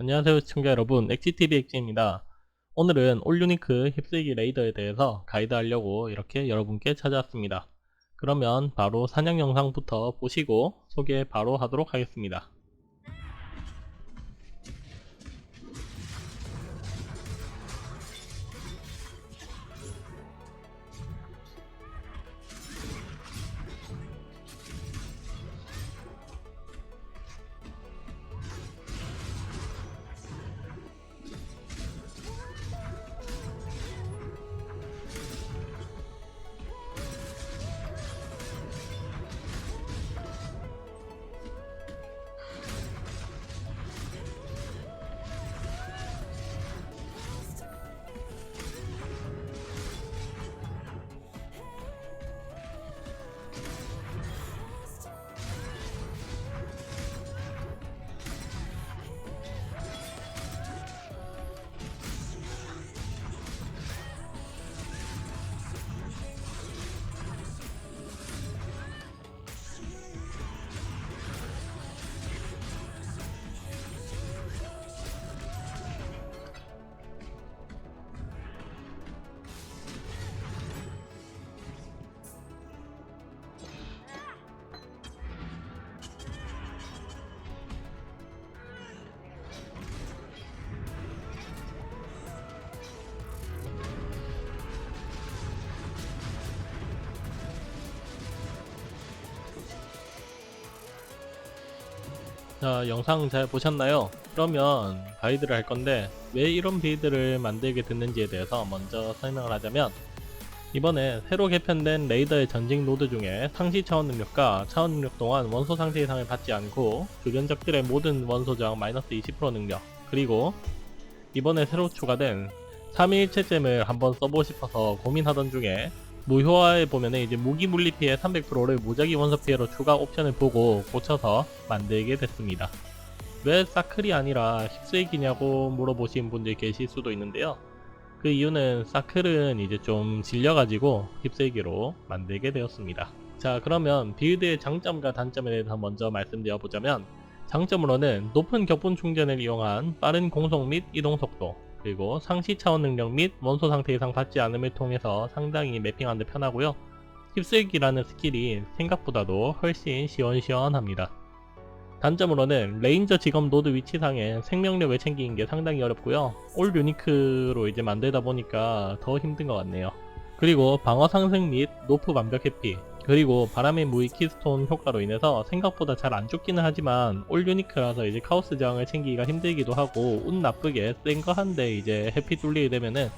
안녕하세요 시청자 여러분. 엑지TV 엑지입니다. 오늘은 올유니크 힙슬기 레이더에 대해서 가이드 하려고 이렇게 여러분께 찾아왔습니다. 그러면 바로 사냥 영상부터 보시고 소개 바로 하도록 하겠습니다 자 영상 잘 보셨나요? 그러면 가이드를 할 건데 왜 이런 빌드를 만들게 됐는지에 대해서 먼저 설명을 하자면 이번에 새로 개편된 레이더의 전직 노드 중에 상시 차원 능력과 차원 능력 동안 원소 상태 이상을 받지 않고 주변 적들의 모든 원소 저항 마이너스 20% 능력 그리고 이번에 새로 추가된 3일체잼을 한번 써보고 싶어서 고민하던 중에 무효화에 보면은 이제 무기 물리 피해 300%를 무작위 원소 피해로 추가 옵션을 보고 고쳐서 만들게 됐습니다. 왜 사클이 아니라 힙스액이냐고 물어보신 분들 계실 수도 있는데요. 그 이유는 사클은 이제 좀 질려가지고 힙스액으로 만들게 되었습니다. 자 그러면 빌드의 장점과 단점에 대해서 먼저 말씀드려 보자면 장점으로는 높은 격분 충전을 이용한 빠른 공속 및 이동 속도 그리고 상시 차원 능력 및 원소 상태 이상 받지 않음을 통해서 상당히 매핑하는데 편하고요. 휩쓸기라는 스킬이 생각보다도 훨씬 시원시원합니다. 단점으로는 레인저 직업 노드 위치상에 생명력을 챙기는 게 상당히 어렵고요. 올 유니크로 이제 만들다 보니까 더 힘든 것 같네요. 그리고 방어 상승 및 노프 완벽 회피 그리고 바람의 무의 키스톤 효과로 인해서 생각보다 잘 안 죽기는 하지만 올 유니크라서 이제 카오스 저항을 챙기기가 힘들기도 하고 운 나쁘게 센 거 한데 이제 해피 뚫리게 되면은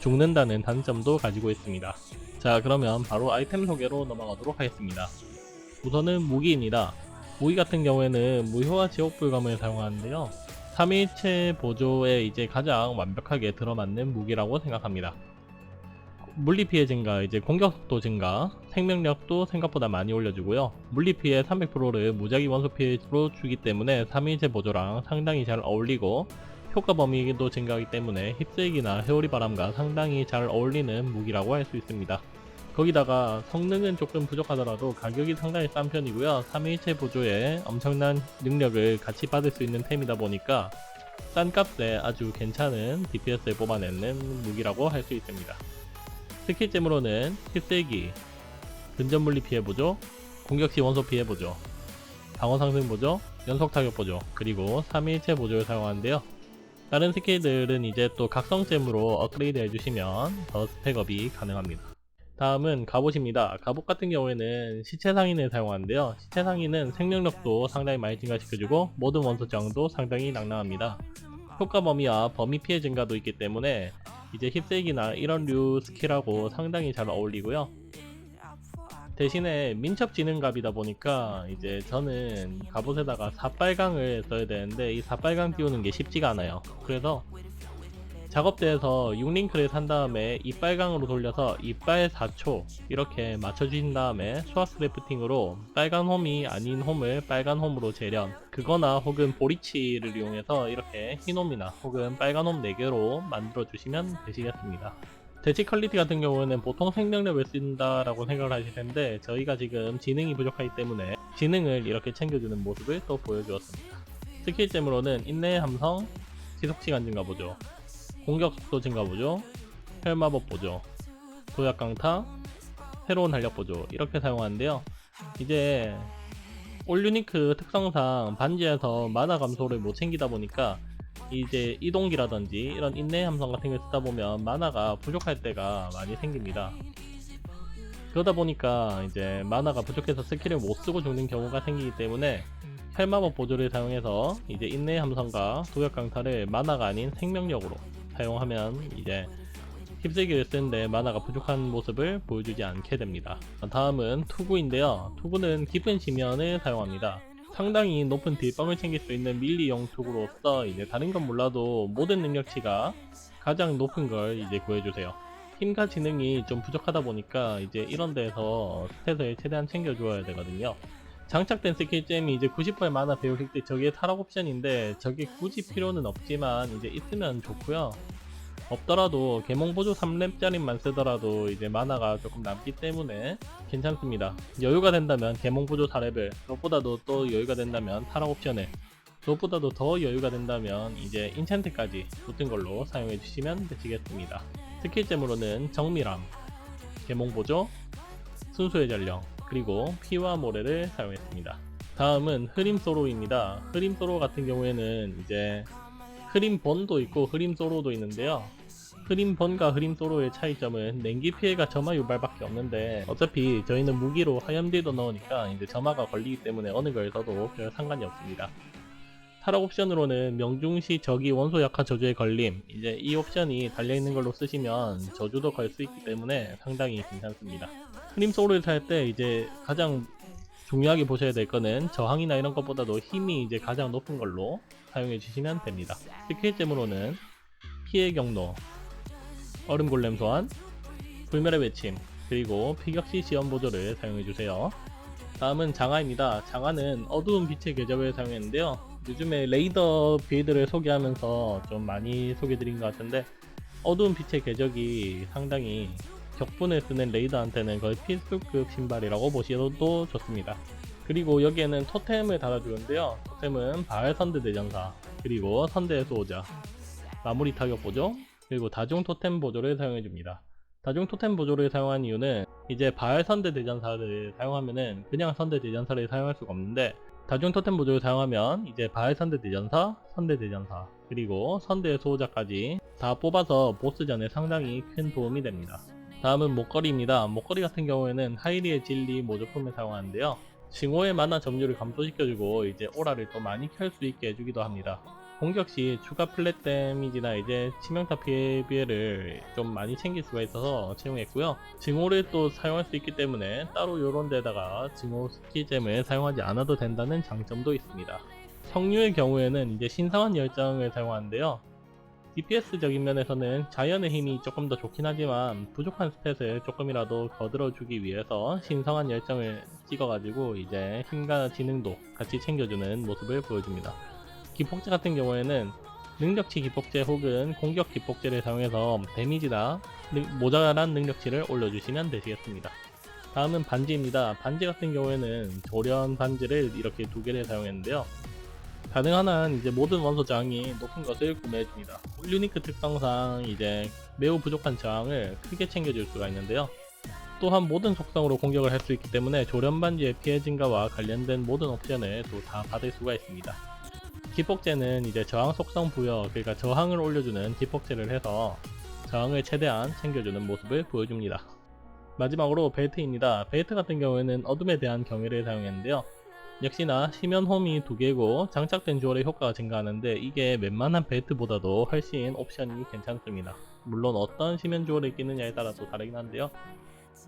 죽는다는 단점도 가지고 있습니다. 자 그러면 바로 아이템 소개로 넘어가도록 하겠습니다. 우선은 무기입니다. 무기 같은 경우에는 무효화 지옥 불감을 사용하는데요. 3일체 보조에 이제 가장 완벽하게 들어맞는 무기라고 생각합니다. 물리 피해 증가, 이제 공격 속도 증가, 생명력도 생각보다 많이 올려주고요. 물리 피해 300%를 무작위 원소 피해로 주기 때문에 3일체 보조랑 상당히 잘 어울리고 효과 범위도 증가하기 때문에 힙스액이나 회오리 바람과 상당히 잘 어울리는 무기라고 할 수 있습니다. 거기다가 성능은 조금 부족하더라도 가격이 상당히 싼 편이고요. 3일체 보조에 엄청난 능력을 같이 받을 수 있는 템이다 보니까 싼 값에 아주 괜찮은 DPS를 뽑아내는 무기라고 할 수 있습니다. 스킬잼으로는 힙세기, 근접 물리 피해 보조, 공격 시 원소 피해 보조, 방어 상승 보조, 연속 타격 보조, 그리고 3일체 보조를 사용하는데요. 다른 스킬들은 이제 또 각성잼으로 업그레이드 해주시면 더 스펙업이 가능합니다. 다음은 갑옷입니다. 갑옷 같은 경우에는 시체 상인을 사용하는데요. 시체 상인은 생명력도 상당히 많이 증가시켜주고 모든 원소 저항도 상당히 낭낭합니다. 효과 범위와 범위 피해 증가도 있기 때문에 이제 힙색이나 이런 류 스킬하고 상당히 잘 어울리고요. 대신에 민첩 지능갑이다 보니까 이제 저는 갑옷에다가 사빨강을 써야 되는데 이 사빨강 띄우는 게 쉽지가 않아요. 그래서 작업대에서 6링크를 산 다음에 이빨강으로 돌려서 이빨 4초 이렇게 맞춰주신 다음에 수학 크래프팅으로 빨간 홈이 아닌 홈을 빨간 홈으로 재련 그거나 혹은 보리치를 이용해서 이렇게 흰 홈이나 혹은 빨간 홈 4개로 만들어 주시면 되시겠습니다. 대치 퀄리티 같은 경우는 보통 생명력을 쓴다라고 생각을 하실 텐데 저희가 지금 지능이 부족하기 때문에 지능을 이렇게 챙겨주는 모습을 또 보여주었습니다. 스킬잼으로는 인내의 함성, 지속시간 증가 보조, 공격 속도 증가 보조, 혈마법 보조, 도약 강타, 새로운 활력 보조 이렇게 사용하는데요. 이제 올유니크 특성상 반지에서 마나 감소를 못 챙기다 보니까 이제 이동기라든지 이런 인내 함성 같은 걸 쓰다 보면 마나가 부족할 때가 많이 생깁니다. 그러다 보니까 이제 마나가 부족해서 스킬을 못 쓰고 죽는 경우가 생기기 때문에 혈마법 보조를 사용해서 이제 인내 함성과 도약 강타를 마나가 아닌 생명력으로 사용하면 이제 힙세기를 쓰는데 마나가 부족한 모습을 보여주지 않게 됩니다. 다음은 투구인데요. 투구는 깊은 지면을 사용합니다. 상당히 높은 딜빵을 챙길 수 있는 밀리용 투구로서 이제 다른 건 몰라도 모든 능력치가 가장 높은 걸 이제 구해주세요. 힘과 지능이 좀 부족하다 보니까 이제 이런 데서 스탯을 최대한 챙겨줘야 되거든요. 장착된 스킬잼이 이제 90%의 마나 배우실 때 저게 타락 옵션인데 저게 굳이 필요는 없지만 이제 있으면 좋고요. 없더라도 개몽 보조 3렙짜리만 쓰더라도 이제 마나가 조금 남기 때문에 괜찮습니다. 여유가 된다면 개몽 보조 4렙을 그것보다도 또 여유가 된다면 타락 옵션을 그것보다도 더 여유가 된다면 이제 인챈트까지 붙은 걸로 사용해 주시면 되시겠습니다. 스킬잼으로는 정밀함, 개몽 보조, 순수의 전령, 그리고 피와 모래를 사용했습니다. 다음은 흐림 소로입니다. 흐림 소로 같은 경우에는 이제 흐림 번도 있고 흐림 소로도 있는데요. 흐림 번과 흐림 소로의 차이점은 냉기 피해가 점화 유발밖에 없는데 어차피 저희는 무기로 하염딜도 넣으니까 이제 점화가 걸리기 때문에 어느 걸 써도 별 상관이 없습니다. 타락 옵션으로는 명중시 적이 원소 약화 저주에 걸림 이제 이 옵션이 달려있는 걸로 쓰시면 저주도 걸 수 있기 때문에 상당히 괜찮습니다. 흐림 소로를 살때 이제 가장 중요하게 보셔야 될 거는 저항이나 이런 것보다도 힘이 이제 가장 높은 걸로 사용해 주시면 됩니다. 스킬잼으로는 피해 경로, 얼음 골렘 소환, 불멸의 외침, 그리고 피격시 시험 보조를 사용해 주세요. 다음은 장화입니다. 장화는 어두운 빛의 궤적을 사용했는데요. 요즘에 레이더 빌드를 소개하면서 좀 많이 소개드린 것 같은데 어두운 빛의 궤적이 상당히 격분을 쓰는 레이더한테는 거의 필수급 신발이라고 보셔도 좋습니다. 그리고 여기에는 토템을 달아주는데요. 토템은 바알 선대 대전사, 그리고 선대의 수호자, 마무리 타격 보조, 그리고 다중 토템 보조를 사용해줍니다. 다중 토템 보조를 사용한 이유는 이제 바알 선대 대전사를 사용하면은 그냥 선대 대전사를 사용할 수가 없는데 다중 토템 보조를 사용하면 이제 바알 선대 대전사, 선대 대전사, 그리고 선대의 수호자까지 다 뽑아서 보스전에 상당히 큰 도움이 됩니다. 다음은 목걸이입니다. 목걸이 같은 경우에는 하이리의 진리 모조품을 사용하는데요. 징호의 만화 점유를 감소시켜주고 이제 오라를 더 많이 켤 수 있게 해주기도 합니다. 공격 시 추가 플랫 데미지나 이제 치명타 피해 비해를 좀 많이 챙길 수가 있어서 채용했고요. 증오를 또 사용할 수 있기 때문에 따로 요런 데다가 증오 스킬잼을 사용하지 않아도 된다는 장점도 있습니다. 성류의 경우에는 이제 신성한 열정을 사용하는데요. DPS적인 면에서는 자연의 힘이 조금 더 좋긴 하지만 부족한 스탯을 조금이라도 거들어주기 위해서 신성한 열정을 찍어가지고 이제 힘과 지능도 같이 챙겨주는 모습을 보여줍니다. 기폭제 같은 경우에는 능력치 기폭제 혹은 공격 기폭제를 사용해서 데미지나 능- 모자란 능력치를 올려주시면 되시겠습니다. 다음은 반지입니다. 반지 같은 경우에는 조련 반지를 이렇게 두 개를 사용했는데요. 가능한 한 이제 모든 원소 저항이 높은 것을 구매해줍니다. 유니크 특성상 이제 매우 부족한 저항을 크게 챙겨줄 수가 있는데요. 또한 모든 속성으로 공격을 할 수 있기 때문에 조련 반지의 피해 증가와 관련된 모든 옵션을 또 다 받을 수가 있습니다. 기폭제는 이제 저항 속성 부여, 그러니까 저항을 올려주는 기폭제를 해서 저항을 최대한 챙겨주는 모습을 보여줍니다. 마지막으로 벨트입니다. 벨트 같은 경우에는 어둠에 대한 경외를 사용했는데요. 역시나 심연 홈이 두 개고 장착된 주얼의 효과가 증가하는데 이게 웬만한 벨트보다도 훨씬 옵션이 괜찮습니다. 물론 어떤 심연 주얼을 끼느냐에 따라 또 다르긴 한데요.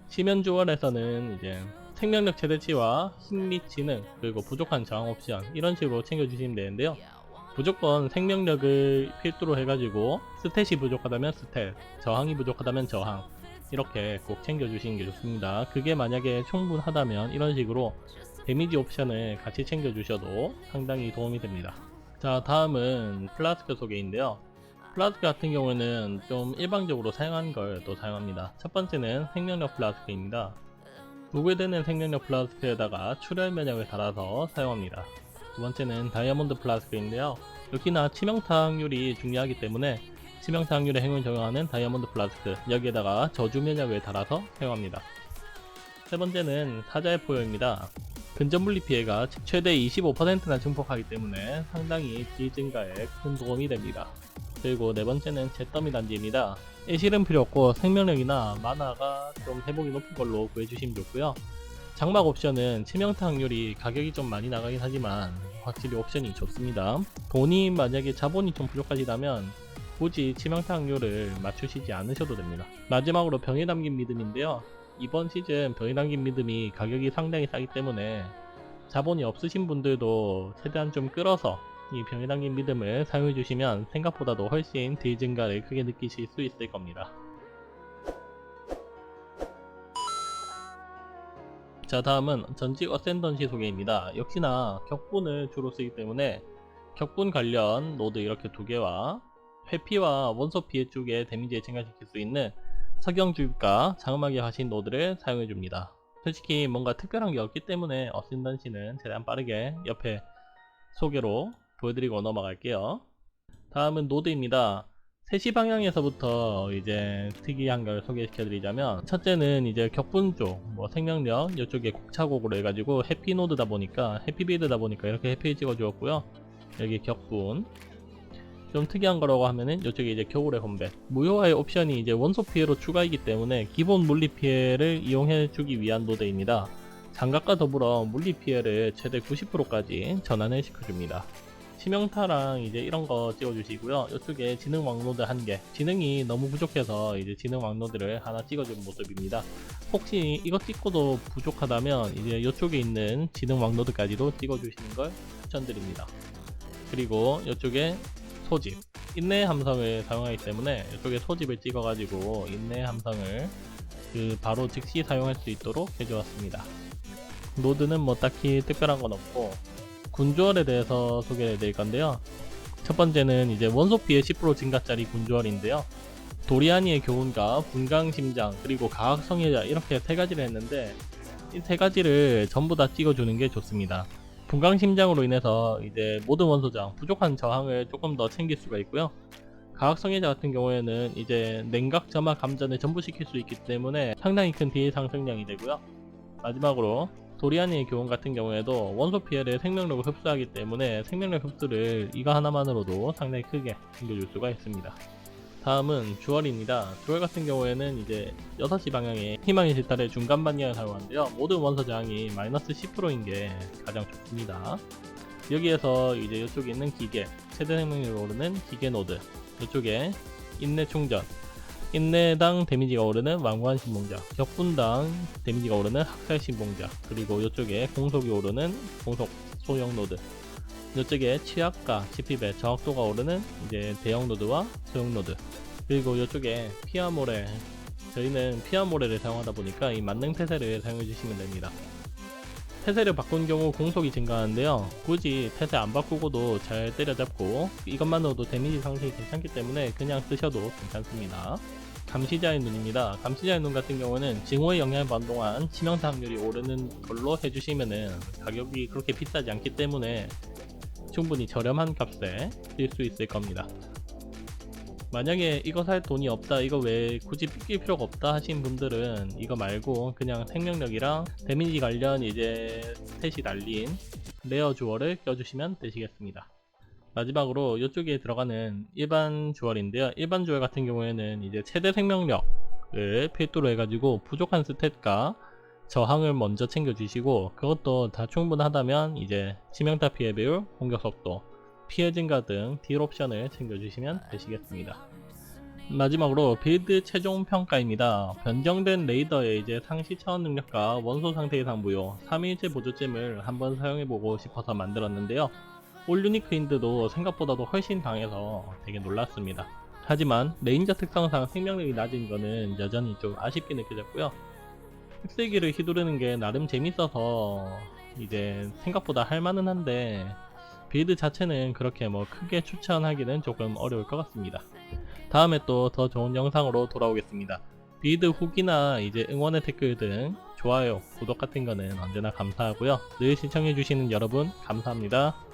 심연 주얼에서는 이제 생명력 최대치와 힘및 지능 그리고 부족한 저항 옵션 이런 식으로 챙겨주시면 되는데요. 무조건 생명력을 필두로 해가지고 스탯이 부족하다면 스탯, 저항이 부족하다면 저항 이렇게 꼭 챙겨주시는 게 좋습니다. 그게 만약에 충분하다면 이런 식으로 데미지 옵션을 같이 챙겨주셔도 상당히 도움이 됩니다. 자 다음은 플라스크 소개인데요. 플라스크 같은 경우는 좀 일방적으로 사용한 걸또 사용합니다. 첫 번째는 생명력 플라스크입니다. 부괴되는 생명력 플라스크에다가 출혈 면역을 달아서 사용합니다. 두 번째는 다이아몬드 플라스크인데요. 역시나 치명타 확률이 중요하기 때문에 치명타 확률의 행운 적용하는 다이아몬드 플라스크 여기에다가 저주 면역을 달아서 사용합니다. 세 번째는 사자의 포효입니다. 근접 물리 피해가 최대 25%나 증폭하기 때문에 상당히 딜 증가에 큰 도움이 됩니다. 그리고 네 번째는 잿더미 단지입니다. 애실은 필요 없고 생명력이나 만화가 좀 회복이 높은 걸로 구해주시면 좋고요. 장막 옵션은 치명타 확률이 가격이 좀 많이 나가긴 하지만 확실히 옵션이 좋습니다. 돈이 만약에 자본이 좀 부족하시다면 굳이 치명타 확률을 맞추시지 않으셔도 됩니다. 마지막으로 병에 담긴 믿음인데요. 이번 시즌 병에 담긴 믿음이 가격이 상당히 싸기 때문에 자본이 없으신 분들도 최대한 좀 끌어서 이 병에 담긴 믿음을 사용해 주시면 생각보다도 훨씬 딜 증가를 크게 느끼실 수 있을 겁니다. 자 다음은 전직 어센던시 소개입니다. 역시나 격분을 주로 쓰기 때문에 격분 관련 노드 이렇게 두 개와 회피와 원소 피해 쪽에 데미지를 증가시킬 수 있는 석영 주입과 장음하게 하신 노드를 사용해 줍니다. 솔직히 뭔가 특별한 게 없기 때문에 어센던시는 최대한 빠르게 옆에 소개로 보여드리고 넘어갈게요. 다음은 노드입니다. 3시 방향에서부터 이제 특이한 걸 소개시켜드리자면 첫째는 이제 격분 쪽, 뭐 생명력 이쪽에 곡차곡으로 해가지고 해피 노드다 보니까 해피 빌드다 보니까 이렇게 해피 찍어주었고요. 여기 격분 좀 특이한 거라고 하면은 이쪽에 이제 겨울의 컴뱃 무효화의 옵션이 이제 원소 피해로 추가이기 때문에 기본 물리 피해를 이용해 주기 위한 노드입니다. 장갑과 더불어 물리 피해를 최대 90%까지 전환을 시켜줍니다. 치명타랑 이제 이런 거 찍어주시고요. 이쪽에 지능 왕노드 한 개. 지능이 너무 부족해서 이제 지능 왕노드를 하나 찍어준 모습입니다. 혹시 이거 찍고도 부족하다면 이제 이쪽에 있는 지능 왕노드까지도 찍어주시는 걸 추천드립니다. 그리고 이쪽에 소집. 인내 함성을 사용하기 때문에 이쪽에 소집을 찍어가지고 인내 함성을 그 바로 즉시 사용할 수 있도록 해주었습니다. 노드는 뭐 딱히 특별한 건 없고 군주얼에 대해서 소개해 드릴 건데요. 첫 번째는 이제 원소 피해 10% 증가짜리 군주얼인데요. 도리아니의 교훈과 분강심장 그리고 가학성애자 이렇게 세 가지를 했는데 이 세 가지를 전부 다 찍어주는 게 좋습니다. 분강심장으로 인해서 이제 모든 원소장 부족한 저항을 조금 더 챙길 수가 있고요. 가학성애자 같은 경우에는 이제 냉각 점화 감전을 전부 시킬 수 있기 때문에 상당히 큰 딜 상승량이 되고요. 마지막으로 도리아니의 교훈 같은 경우에도 원소 피해를 생명력을 흡수하기 때문에 생명력 흡수를 이거 하나만으로도 상당히 크게 챙겨줄 수가 있습니다. 다음은 주얼입니다. 주얼 같은 경우에는 이제 6시 방향에 희망의 질달의 중간 반경을 사용하는데요. 모든 원소 저항이 마이너스 10%인 게 가장 좋습니다. 여기에서 이제 이쪽에 있는 기계, 최대 생명력이 오르는 기계 노드, 이쪽에 인내 충전, 인내당 데미지가 오르는 왕관 신봉자, 격분당 데미지가 오르는 학살 신봉자, 그리고 이쪽에 공속이 오르는 공속 소형 노드, 이쪽에 취약과 CP배 정확도가 오르는 이제 대형 노드와 소형 노드, 그리고 이쪽에 피아모레, 저희는 피아모레를 사용하다 보니까 이 만능 태세를 사용해 주시면 됩니다. 태세를 바꾼 경우 공속이 증가하는데요. 굳이 태세 안 바꾸고도 잘 때려잡고 이것만으로도 데미지 상승이 괜찮기 때문에 그냥 쓰셔도 괜찮습니다. 감시자의 눈입니다. 감시자의 눈 같은 경우는 징후의 영향을 받은 동안 치명타 확률이 오르는 걸로 해주시면은 가격이 그렇게 비싸지 않기 때문에 충분히 저렴한 값에 쓸 수 있을 겁니다. 만약에 이거 살 돈이 없다 이거 왜 굳이 삐낄 필요가 없다 하신 분들은 이거 말고 그냥 생명력이랑 데미지 관련 이제 스탯이 달린 레어 주얼을 껴주시면 되시겠습니다. 마지막으로 이쪽에 들어가는 일반 주얼인데요. 일반 주얼 같은 경우에는 이제 최대 생명력을 필두로 해가지고 부족한 스탯과 저항을 먼저 챙겨주시고 그것도 다 충분하다면 이제 치명타 피해 배율, 공격 속도, 피해 증가 등 딜 옵션을 챙겨주시면 되시겠습니다. 마지막으로 빌드 최종 평가입니다. 변경된 레이더의 이제 상시 차원 능력과 원소 상태 이상 무효 3일째 보조잼을 한번 사용해보고 싶어서 만들었는데요. 올 유니크 인드도 생각보다도 훨씬 강해서 되게 놀랐습니다. 하지만 레인저 특성상 생명력이 낮은 거는 여전히 좀 아쉽게 느껴졌고요. 흑세기를 휘두르는 게 나름 재밌어서 이제 생각보다 할만은 한데 빌드 자체는 그렇게 뭐 크게 추천하기는 조금 어려울 것 같습니다. 다음에 또 더 좋은 영상으로 돌아오겠습니다. 빌드 후기나 이제 응원의 댓글 등 좋아요, 구독 같은 거는 언제나 감사하고요. 늘 시청해주시는 여러분 감사합니다.